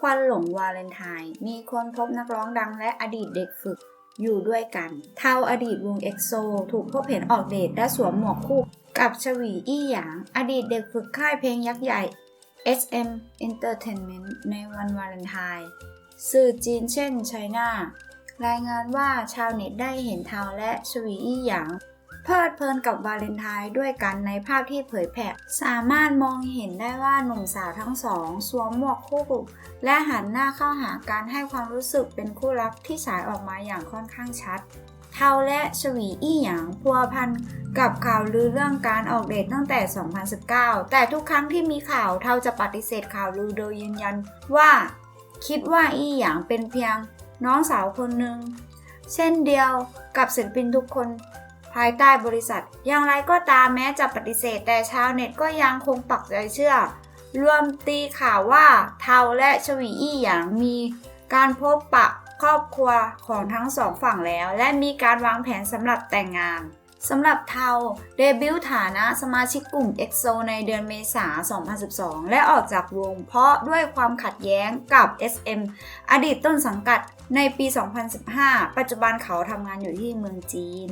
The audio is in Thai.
ควันหลงวาเลนไทน์มีคนพบนักร้องดังและอดีตเด็กฝึกอยู่ด้วยกัน เทาอดีตวงเอ็กโซถูกพบเห็นออกเดทและสวมหมวกคู่ กับชวีอี้หยาง อดีตเด็กฝึกค่ายเพลงยักษ์ใหญ่ SM Entertainment ในวันวาเลนไทน์สื่อจีนเช่นไชน่ารายงานว่าชาวเน็ตได้เห็นเทาและชวีอี้หยาง เพลิดเพลินกับวาเลนไทน์ด้วยกันในภาพที่เผยแพร่สามารถมองเห็นได้ว่าหนุ่มสาวทั้งสองสวมหมวกคู่และหันหน้าเข้าหาการให้ความรู้สึกเป็นคู่รักที่ฉายออกมาอย่างค่อนข้างชัด เทาและชวีอี้หยางพัวพันกับข่าวลือเรื่องการออกเดทตั้งแต่ 2019 แต่ทุกครั้งที่มีข่าวเทาจะปฏิเสธข่าวลือโดยยืนยันว่า คิดว่าอี้หยางเป็นเพียงน้องสาวคนหนึ่งเช่นเดียวกับศิลปินทุกคน ภายใต้บริษัท อย่างไรก็ตามแม้จะปฏิเสธ แต่ชาวเน็ตก็ยังคงปักใจเชื่อ รวมตีข่าวว่าเทาและชวีอี้หยางมีการพบปะครอบครัวของทั้งสองฝั่งแล้ว และมีการวางแผนสำหรับแต่งงานสำหรับเทาเดบิวต์ฐานะสมาชิกกลุ่ม EXO ในเดือนเมษายน2012 และออกจากวงเพราะด้วยความขัดแย้งกับ SM อดีตต้นสังกัดในปี 2015 ปัจจุบันเขาทำงานอยู่ที่เมืองจีน